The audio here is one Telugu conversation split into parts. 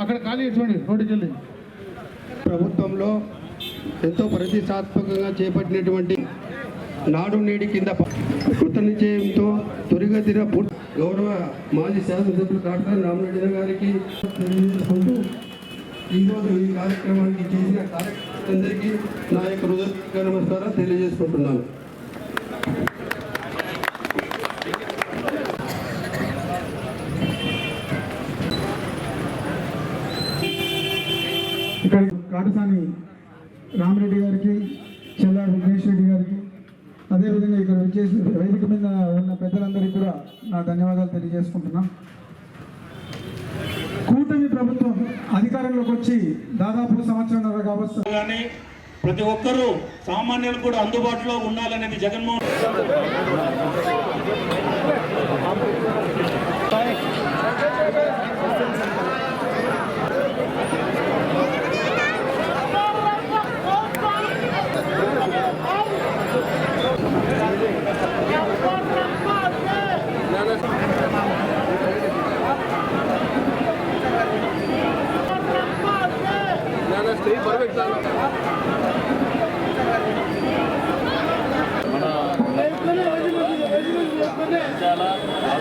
అక్కడ ఖాళీ చూడండి రోడ్డుకి వెళ్ళి. ప్రభుత్వంలో ఎంతో ప్రతిష్టాత్మకంగా చేపట్టినటువంటి నాడు నేడి కింద ప- కృత నిశ్చయంతో త్వరిగతిన పూర్తి గౌరవ మాజీ శాసనసభ్యులు డాక్టర్ రామరెడ్డి గారికి తెలియజేసుకుంటూ ఈరోజు ఈ కార్యక్రమానికి చేసిన అందరికీ నా యొక్క హృదయ నమస్కారం తెలియజేసుకుంటున్నాను. ఇక్కడ కాటసాని రామరెడ్డి గారికి చెల్లా విఘ్నేష్ రెడ్డి గారికి అదేవిధంగా ఇక్కడ వచ్చేసి వేదిక మీద ఉన్న పెద్దలందరికీ కూడా నా ధన్యవాదాలు తెలియజేసుకుంటున్నాను కూటమి ప్రభుత్వం అధికారంలోకి వచ్చి దాదాపు సంవత్సరం కావచ్చు కానీ ప్రతి ఒక్కరూ సామాన్యులు కూడా అందుబాటులో ఉండాలనేది జగన్మోహన్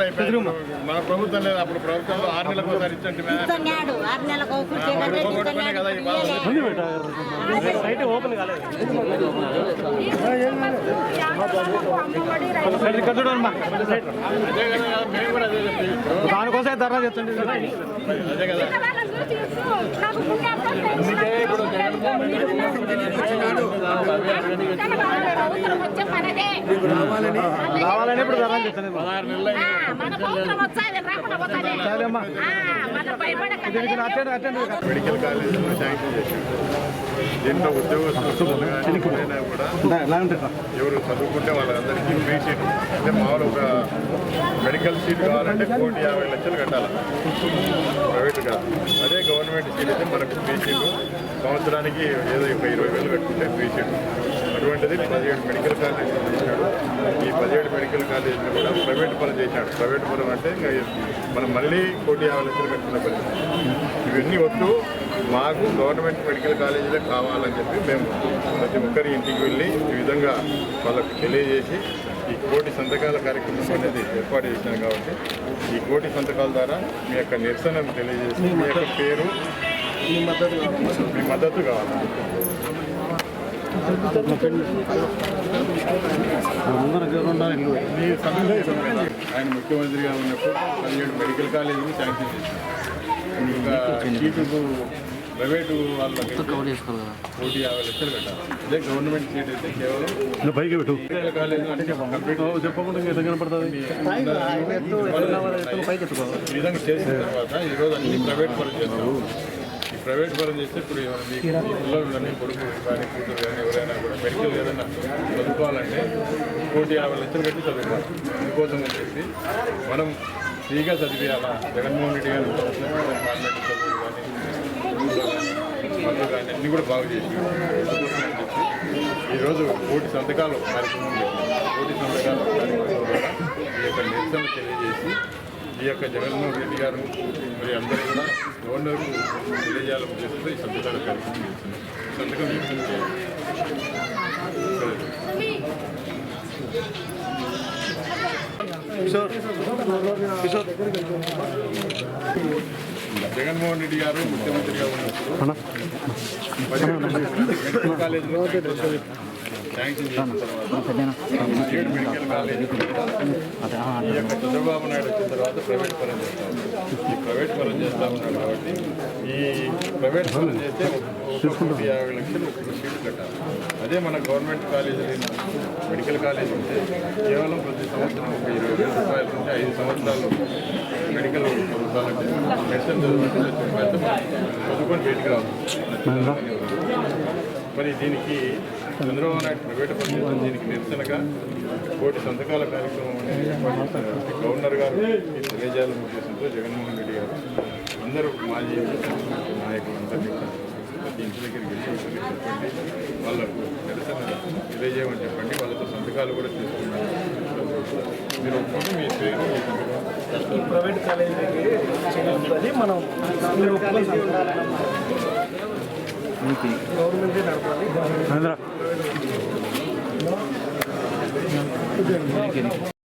నెలలు అయిపోయింది. మన ప్రభుత్వం లేదు. అప్పుడు ప్రభుత్వంలో ఆరు నెలలకు ఒకసారి ఇచ్చండి కదా ఈ బాధ. అదే కదా. మేము రావాలని? ఇప్పుడు ధర్నా చేస్తుంది. పదహారు నెలలు అయింది. మన పౌత్రం వచ్చాది రాకుండా పోతాది మన భయపడకండి. మెడికల్ కాలేజీలో శాంక్షన్ చేశాడు. దీంట్లో ఉద్యోగస్తులు కానీ ఎవరైనా కూడా. ఎవరు చదువుకుంటే వాళ్ళందరికీ ఫ్రీ సీట్. అంటే మామూలు ఒక మెడికల్ సీట్ కావాలంటే కోటి యాభై లక్షలు కట్టాలి? ప్రైవేట్గా అదే గవర్నమెంట్ సీట్ అయితే మనకు ఫ్రీ సీటు. సంవత్సరానికి ఏదో ఒక ఇరవై వేలు కట్టుకుంటే ఫ్రీ సీట్. అటువంటిది పదిహేడు మెడికల్ కాలేజ్ చేశాడు ఈ పదిహేడు మెడికల్ కాలేజీలు కూడా ప్రైవేట్ పనులు చేశాడు. ప్రైవేట్ పనులు అంటే ఇంకా మనం మళ్ళీ కోటి యాభై లక్షలు కట్టుకున్న పరిస్థితి. ఇవన్నీ వద్దు. మాకు గవర్నమెంట్ మెడికల్ కాలేజీలే కావాలని చెప్పి మేము ప్రతి ఒక్కరి ఇంటికి వెళ్ళి ఈ విధంగా వాళ్ళకు తెలియజేసి ఈ కోటి సంతకాల కార్యక్రమం అనేది ఏర్పాటు చేశాను కాబట్టి ఈ కోటి సంతకాల ద్వారా మీ యొక్క నిరసనను తెలియజేసి మీ యొక్క పేరు మీ మద్దతు కావాలి. మీ ఆయన ముఖ్యమంత్రిగా ఉన్నప్పుడు పదిహేడు మెడికల్ కాలేజీని శాంక్షన్ చేశారు. ఇంకా సీటుకు ప్రైవేటు వాళ్ళకి కోటి యాభై లక్షలు కట్టాలి అదే గవర్నమెంట్ సీట్ అయితే కేవలం పైకి పెట్టు. మెడికల్ కాలేజ్ అంటే కంప్లీట్ చెప్పకుండా ఎంత కనపడుతుంది ఈ విధంగా చేసిన తర్వాత ఈరోజు అన్ని ప్రైవేట్ పరం చేస్తాం ఈ ప్రైవేట్ పరం చేస్తే ఇప్పుడు మీ పిల్లలు కానీ కొడుకు కానీ కూతురు కానీ ఎవరైనా కూడా మెడికల్ ఏదైనా చదువుకోవాలంటే కోటి యాభై లక్షలు కట్టి చదువుకోవాలి. అందుకోసం వచ్చేసి మనం ఫ్రీగా చదివేయాలా? జగన్మోహన్ రెడ్డి గారు గవర్నమెంట్ చదువులు కానీ పనులు కానీ అన్నీ కూడా బాగు చేసి ఈరోజు కోటి సంతకాలు కార్యక్రమం కోటి సంతకాలు కార్యక్రమం ద్వారా ఈ యొక్క నిరసన తెలియజేసి ఈ యొక్క జగన్మోహన్ రెడ్డి గారు మరి అందరూ కూడా గవర్నర్ తెలియజేయాలని ఉద్దేశంతో ఈ సంతకాల కార్యక్రమం చేస్తుంది సంతకం జగన్మోహన్ రెడ్డి గారు ముఖ్యమంత్రిగా ఉన్నప్పుడు కాలేజీలో శాంక్షన్ చేసిన తర్వాత ఏడు మెడికల్ కాలేజీ ఈ యొక్క చంద్రబాబు నాయుడు వచ్చిన తర్వాత ప్రైవేట్ పరం చేస్తాం. ఈ ప్రైవేట్ పరం చేస్తా ఉన్నాడు కాబట్టి ఈ ప్రైవేట్ పరం చేస్తే ఒక కోటి యాభై లక్షలు ఒక సీటు కట్టాలి. అదే మన గవర్నమెంట్ కాలేజీ మెడికల్ కాలేజ్ ఉంటే కేవలం ప్రతి సంవత్సరం ఒక ఇరవై వేల రూపాయల నుంచి ఐదు సంవత్సరాలు మెడికల్ చదువుతానంటే మెడిసిన్ చదువుకుంటే లక్ష రూపాయలతో మనం చదువుకొని బయటికి రావాలి. మరి దీనికి చంద్రబాబు నాయుడు ప్రైవేట్ పనిచేయడం దీనికి నిరసనగా కోటి సంతకాల కార్యక్రమం అనేది గవర్నర్ గారు ఈ తెలియజేయాలని ఉద్దేశంతో జగన్మోహన్ రెడ్డి గారు అందరూ మాజీ నాయకులందరినీ కూడా ప్రతి ఇంటి దగ్గరికి వెళ్ళి చెప్పండి. వాళ్ళకు నిరసన తెలియజేయమని చెప్పండి. వాళ్ళతో సంతకాలు కూడా తీసుకున్నారు. మీరు ఒప్పుకుంటే మీ పేరు మీ ప్రైవేట్ కాలేజీ మనం మీరు